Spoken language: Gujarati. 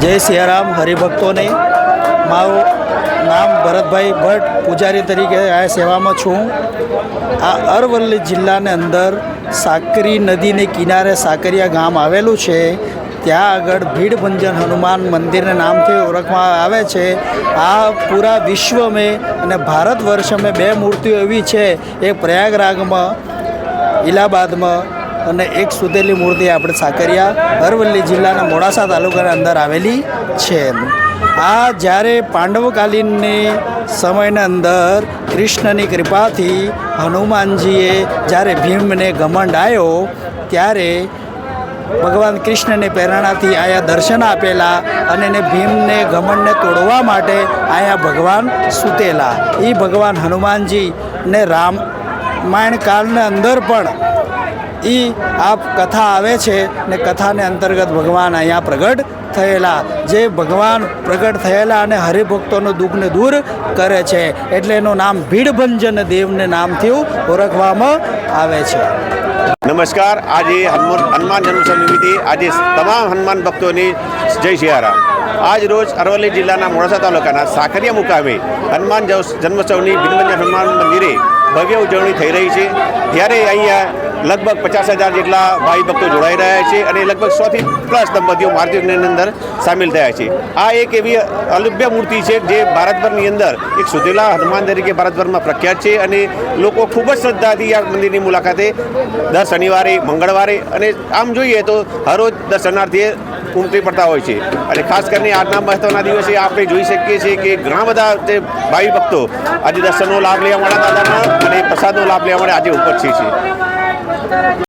જય સિયારામ હરિભક્તોને. મારું નામ ભરતભાઈ ભટ્ટ, પૂજારી તરીકે આ સેવામાં છું. આ અરવલ્લી જિલ્લાની અંદર સાકરી નદીને કિનારે સાકરિયા ગામ આવેલું છે. ત્યાં આગળ ભીડભંજન હનુમાન મંદિરના નામથી ઓળખવામાં આવે છે. આ પૂરા વિશ્વમાં અને ભારત વર્ષમાં બે મૂર્તિઓ એવી છે. એ પ્રયાગરાગમાં ઇલાહાબાદમાં અને એક સુતેલી મૂર્તિ આપણે સાકરિયા અરવલ્લી જિલ્લાના મોડાસા તાલુકાના અંદર આવેલી છે. આ જ્યારે પાંડવકાલીનની સમયના અંદર કૃષ્ણની કૃપાથી હનુમાનજીએ જ્યારે ભીમને ઘમંડ આવ્યો ત્યારે ભગવાન કૃષ્ણને પ્રેરણાથી અહીંયા દર્શન આપેલા અને એને ભીમને ઘમંડને તોડવા માટે અહીંયા ભગવાન સૂતેલા. એ ભગવાન હનુમાનજી ને રામ રામાયણ કાળના અંદર પણ એ આ કથા આવે છે ને કથાને અંતર્ગત ભગવાન અહીંયા પ્રગટ થયેલા. જે ભગવાન પ્રગટ થયેલા અને હરિભક્તોનું દુઃખને દૂર કરે છે. એટલે એનું નામ ભીડભંજન દેવને નામથી ઓળખવામાં આવે છે. નમસ્કાર. આજે હનુમાન જન્મોત્સવ નિમિત્તે આજે તમામ હનુમાન ભક્તોની જય સિયારામ. આજ રોજ અરવલ્લી જિલ્લાના મોડાસા તાલુકાના સાખરિયા મુકામે હનુમાન જન્મોત્સવની ભીડભંજન હનુમાન મંદિરે ભવ્ય ઉજવણી થઈ રહી છે. ત્યારે અહીંયા લગભગ પચાસ હજાર જેટલા ભાઈ ભક્તો જોડાઈ રહ્યા છે અને લગભગ સોથી પ્લસ દંપતીઓ માર્કેટની અંદર સામેલ થયા છે. આ એક એવી અલભ્ય મૂર્તિ છે જે ભારતભરની અંદર એક સુધેલા હનુમાન તરીકે ભારતભરમાં પ્રખ્યાત છે અને લોકો ખૂબ જ શ્રદ્ધાથી આ મંદિરની મુલાકાતે દર શનિવારે, મંગળવારે અને આમ જોઈએ તો હરરોજ દર્શનાર્થીએ ઉમટી પડતા હોય છે. અને ખાસ કરીને આજના મહત્વના દિવસે આપણે જોઈ શકીએ છીએ કે ઘણા બધા જે ભાવિ ભક્તો આજે દર્શનનો લાભ લેવા માટે દાદાના અને પ્રસાદનો લાભ લેવા માટે આજે ઉપસ્થિત છે.